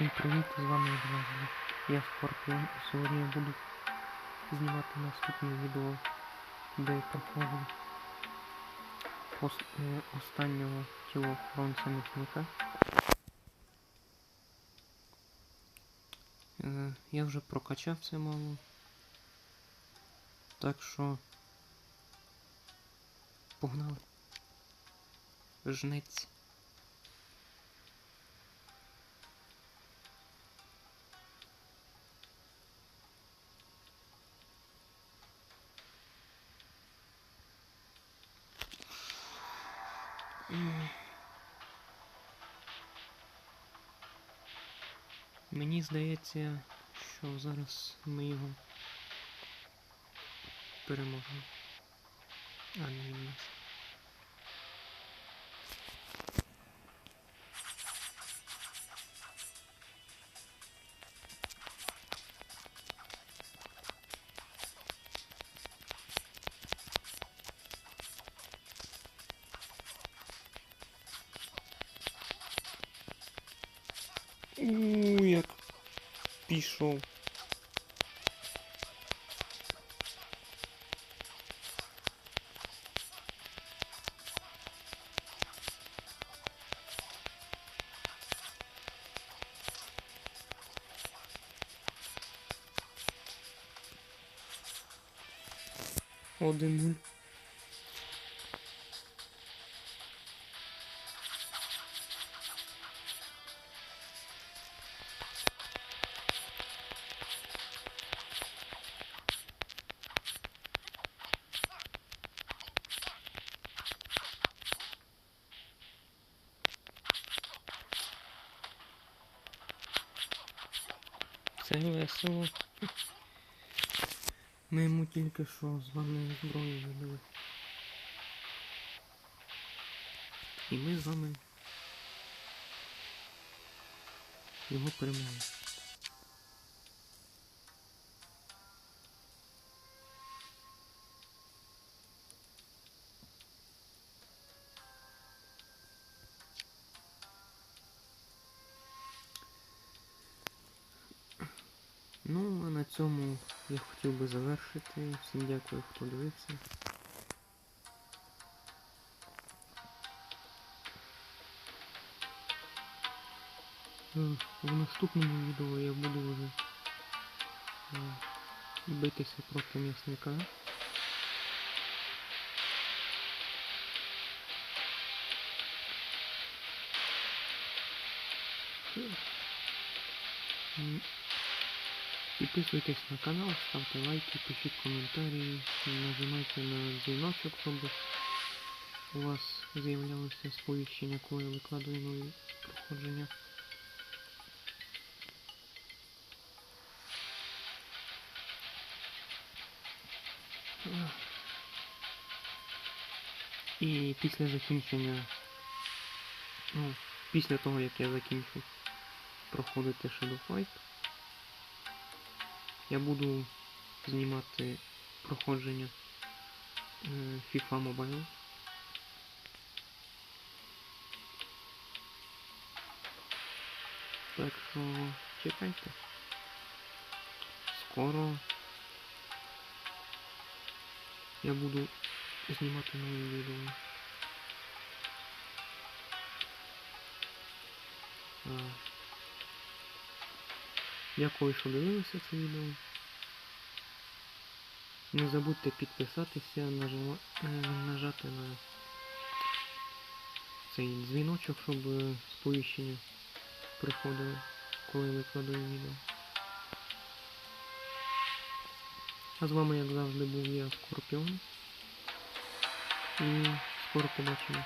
Всім привіт, з вами завжди. Я Скорпіон і сьогодні я буду знімати наступне відео, де я проходжу пос- е, останнього тілоохоронця місника. Е, я вже прокачав це мало. Так що погнали. Жнець. Мені здається, що зараз ми його переможемо. А не він нас. У, як пішов. Один нуль. Це весело. Ми йому тільки що з вами зброю видали. І ми з вами його перемогли. Ну, а на цьому я хотів би завершити. Всім дякую, хто дивився. Е, В наступному відео я буду вже е, битися проти м'ясника. М, Підписуйтесь на канал, ставте лайки, пишіть коментарі, нажимайте на дзвіночок, щоб у вас з'являлося сповіщення, коли викладаю нові проходження. І після закінчення, ну, після того як я закінчу проходити Shadow Fight, я буду знімати проходження е, FIFA Mobile. Так що чекайте. Скоро я буду знімати нові відео. А, Дякую, що дивилися це відео. Не забудьте підписатися, е, нажати на цей дзвіночок, щоб е, сповіщення приходило, коли викладаю відео. А з вами, як завжди, був я, Скорпіон. І скоро побачимо.